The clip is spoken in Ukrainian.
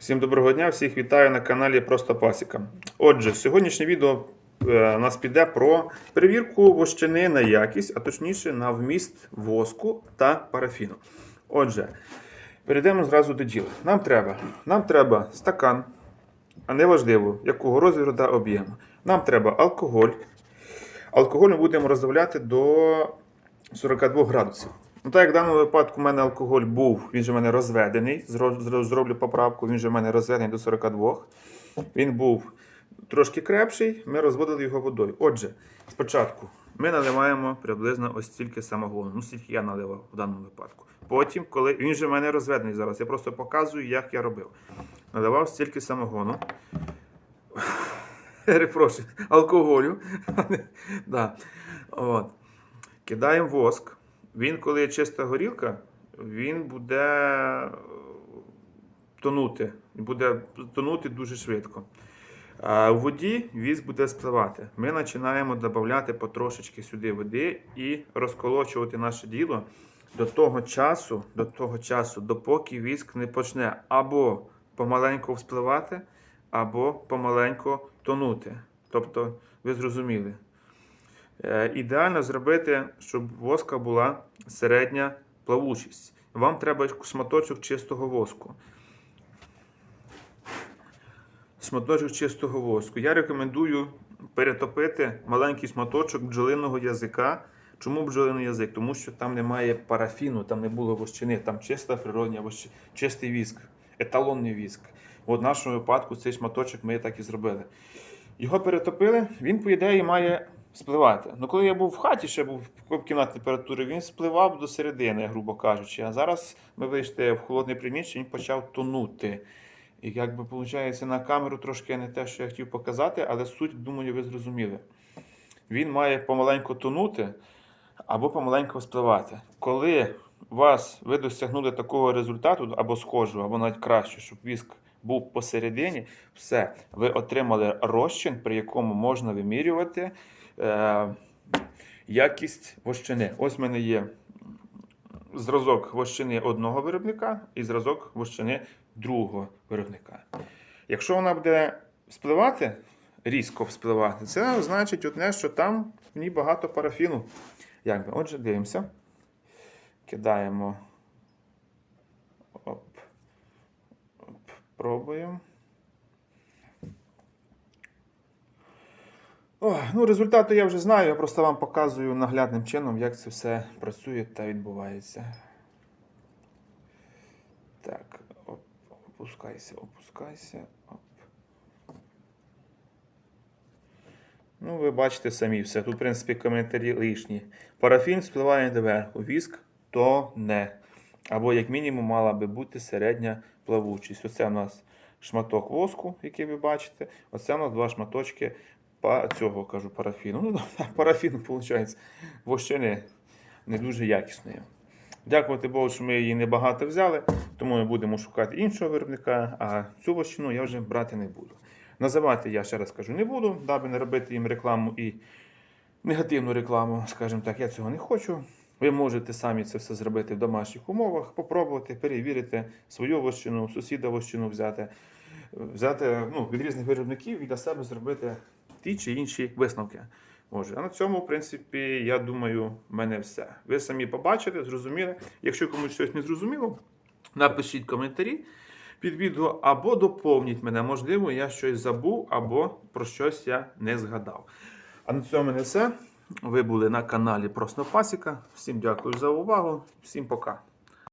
Всім доброго дня, всіх вітаю на каналі Просто Пасіка. Отже, сьогоднішнє відео е, у нас піде про перевірку вощини на якість, а точніше на вміст воску та парафіну. Отже, перейдемо зразу до діла. Нам треба, нам треба стакан, а не важливо, якого розміру та об'єму. Нам треба алкоголь. Алкоголь ми будемо роздавляти до 42 градусів. Ну, так як в даному випадку в мене алкоголь був, він же в мене розведений. зро- зро- Зроблю поправку, він же в мене розведений до 42. Він був трошки крепший, ми розводили його водою. Отже, спочатку ми наливаємо приблизно ось стільки самогону. Ну, стільки я наливав в даному випадку. Потім, коли він же в мене розведений зараз, я просто показую, як я робив. Наливав стільки самогону. Перепрошую, алкоголю. да. От. Кидаємо воск. Він, коли є чиста горілка, він буде е, тонути. Буде тонути дуже швидко. А в воді віск буде спливати. Ми починаємо додати потрошечки сюди води і розколочувати наше діло до того часу, до того часу, допоки віск не почне або помаленьку вспливати, або помаленьку тонути. Тобто, ви зрозуміли. Е, Ідеально зробити, щоб воска була середня плавучість. Вам треба шматочок чистого воску. Шматочок чистого воску. Я рекомендую перетопити маленький шматочок бджолиного язика. Чому бджолиний язик? Тому що там немає парафіну, там не було вощини, там чиста природня вощ... чистий віск, еталонний віск. В нашому випадку цей шматочок ми так і зробили. Його перетопили, він, по ідеї, має спливати. Ну, коли я був в хаті, ще був в кімнаті температури, він спливав до середини, грубо кажучи. А зараз ми вийшли в холодне приміщення, він почав тонути. І як би виходить, на камеру трошки не те, що я хотів показати, але суть, думаю, ви зрозуміли. Він має помаленьку тонути або помаленьку спливати. Коли вас ви досягнули такого результату, або схожого, або навіть краще, щоб віск був посередині, все, ви отримали розчин, при якому можна вимірювати е, якість вощини. Ось в мене є зразок вощини одного виробника і зразок вощини другого виробника. Якщо вона буде спливати, різко вспливати, це значить одне, що там в ній багато парафіну. Якби. Отже, дивимося. Кидаємо. Оп. Оп. Пробуємо. О, ну, результати я вже знаю, я просто вам показую наглядним чином, як це все працює та відбувається. Так, оп, опускайся, опускайся. Оп. Ну, ви бачите самі все. Тут, в принципі, коментарі лишні. Парафін спливає доверху, віск то не. Або, як мінімум, мала би бути середня плавучість. Оце у нас шматок воску, який ви бачите. Оце у нас два шматочки цього кажу парафіну. Ну, парафіну, виходить, вощини не дуже якісної. Дякувати Богу, що ми її небагато взяли, тому ми будемо шукати іншого виробника, а цю вощину я вже брати не буду. Називати я ще раз кажу не буду, даби не робити їм рекламу і негативну рекламу, скажімо так, я цього не хочу. Ви можете самі це все зробити в домашніх умовах, попробувати, перевірити свою вощину, сусіда вощину взяти, взяти ну, від різних виробників і для себе зробити ті чи інші висновки. Може. А на цьому, в принципі, я думаю, в мене все. Ви самі побачите, зрозуміли. Якщо комусь щось не зрозуміло, напишіть коментарі під відео або доповніть мене. Можливо, я щось забув або про щось я не згадав. А на цьому мене все. Ви були на каналі Просто Пасіка. Всім дякую за увагу. Всім пока.